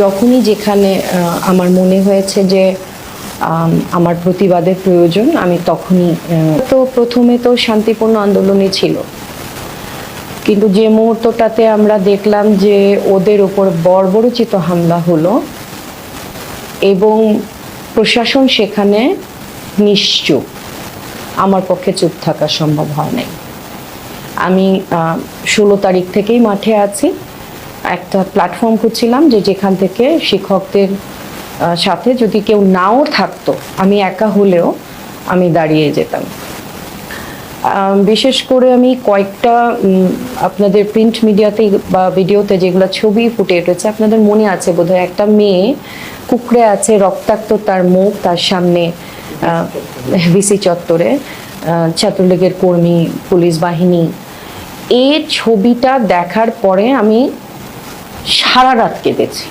যখনই যেখানে আমার মনে হয়েছে যে আমার প্রতিবাদের প্রয়োজন, আমি তখনই তো প্রথমে তো শান্তিপূর্ণ আন্দোলনই ছিল। কিন্তু যে মুহূর্তটাতে আমরা দেখলাম যে ওদের উপর বর্বরচিত হামলা হলো এবং প্রশাসন সেখানে নিশ্চুপ, আমার পক্ষে চুপ থাকা সম্ভব হয় নাই। আমি ষোলো তারিখ থেকেই মাঠে আছি। একটা প্ল্যাটফর্ম খুঁজছিলাম যে যেখান থেকে শিক্ষকদের সাথে যদি কেউ নাও থাকতো, আমি একা হলেও আমি দাঁড়িয়ে যেতাম। বিশেষ করে আমি কয়েকটা আপনাদের প্রিন্ট মিডিয়াতে বা ভিডিওতে যেগুলো ছবি ফুটে উঠেছে, আপনাদের মনে আছে বোধহয় একটা মেয়ে কুকড়ে আছে, রক্তাক্ত তার মুখ, তার সামনে ভিসি চত্বরে ছাত্রলীগের কর্মী, পুলিশ বাহিনী। এই ছবিটা দেখার পরে আমি সারা রাত কেঁদেছি।